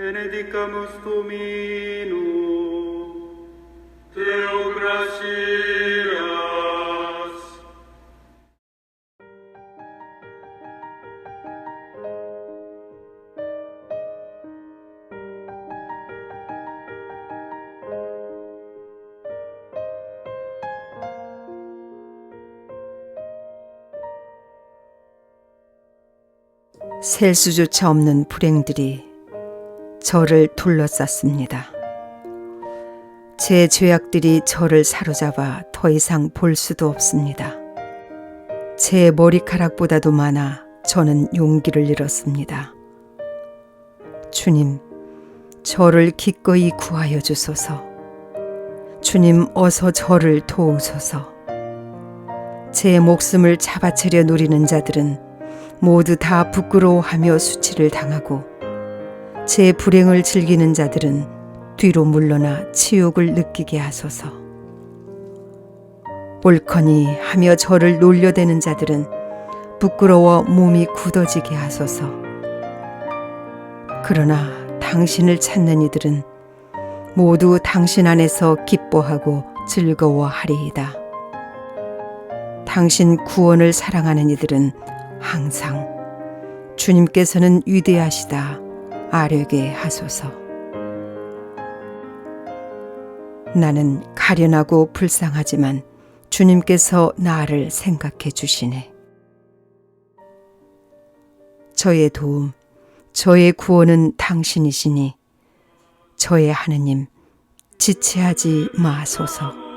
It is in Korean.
benedicamus Dominum, Deo gratias. 셀 수조차 없는 불행들이 저를 둘러쌌습니다. 제 죄악들이 저를 사로잡아 더 이상 볼 수도 없습니다. 제 머리카락보다도 많아 저는 용기를 잃었습니다. 주님, 저를 기꺼이 구하여 주소서. 주님, 어서 저를 도우소서. 제 목숨을 잡아채려 노리는 자들은 모두 다 부끄러워하며 수치를 당하고 제 불행을 즐기는 자들은 뒤로 물러나 치욕을 느끼게 하소서. 옳거니 하며 저를 놀려대는 자들은 부끄러워 몸이 굳어지게 하소서. 그러나 당신을 찾는 이들은 모두 당신 안에서 기뻐하고 즐거워하리이다. 당신 구원을 사랑하는 이들은 항상 주님께서는 위대하시다 아뢰게 하소서. 나는 가련하고 불쌍하지만 주님께서 나를 생각해 주시네. 저의 도움, 저의 구원은 당신이시니 저의 하느님 지체하지 마소서.